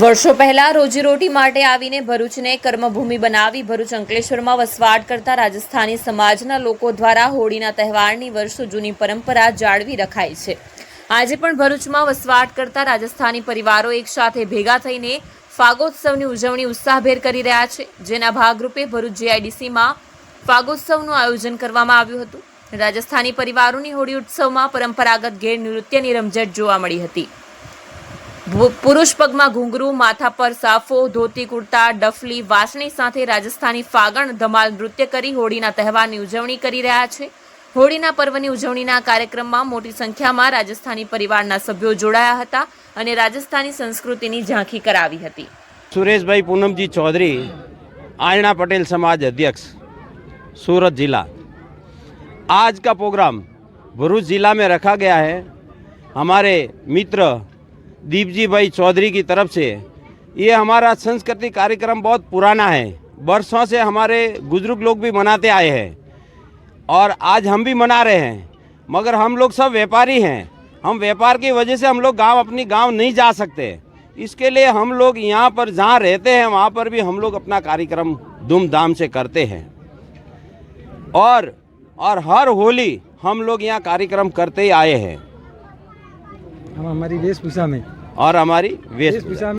વર્ષો પહેલા રોજીરોટી માટે આવીને ભરૂચને કર્મભૂમિ બનાવી ભરૂચ અંકલેશ્વરમાં વસવાટ કરતા રાજસ્થાની સમાજના લોકો દ્વારા હોળીના તહેવારની વર્ષો જૂની પરંપરા જાળવી રખાય છે. આજે પણ ભરૂચમાં વસવાટ કરતા રાજસ્થાની પરિવારો એકસાથે ભેગા થઈને ફાગોત્સવની ઉજવણી ઉત્સાહભેર કરી રહ્યા છે. જેના ભાગરૂપે ભરૂચ જીઆઈડીસીમાં ફાગોત્સવનું આયોજન કરવામાં આવ્યું હતું. રાજસ્થાની પરિવારોની હોળી ઉત્સવમાં પરંપરાગત ઘેર નૃત્યની રમઝટ જોવા મળી હતી. પુરુષ પગમાં ઘૂંઘરું માથા પર સાફો ધોતી કુર્તા ડફલી વાસણી સાથે રાજસ્થાની ફાગણ ધમાલ નૃત્ય કરી હોળીના તહેવારની ઉજવણી કરી રહ્યા છે હોળીના પર્વની ઉજવણીના કાર્યક્રમમાં મોટી સંખ્યામાં રાજસ્થાની પરિવારના સભ્યો જોડાયા હતા અને રાજસ્થાની સંસ્કૃતિની ઝાંખી કરાવી હતી सुरेश भाई पूनमजी चौधरी आयना पटेल समाज अध्यक्ष सूरत जिला आज का प्रोग्राम भरूच जिला में रखा गया है हमारे मित्र दीपजी भाई चौधरी की तरफ़ से, ये हमारा संस्कृति कार्यक्रम बहुत पुराना है। बरसों से हमारे बुज़ुर्ग लोग भी मनाते आए हैं और आज हम भी मना रहे हैं, मगर हम लोग सब व्यापारी हैं। हम व्यापार की वजह से हम लोग गाँव, अपनी गाँव नहीं जा सकते। इसके लिए हम लोग यहाँ पर जहाँ रहते हैं, वहाँ पर भी हम लोग अपना कार्यक्रम धूमधाम से करते हैं। और और हर होली हम लोग यहाँ कार्यक्रम करते ही आए हैं। हम हमारी वेशभूषा में और हमारी वेश वेशभूषा में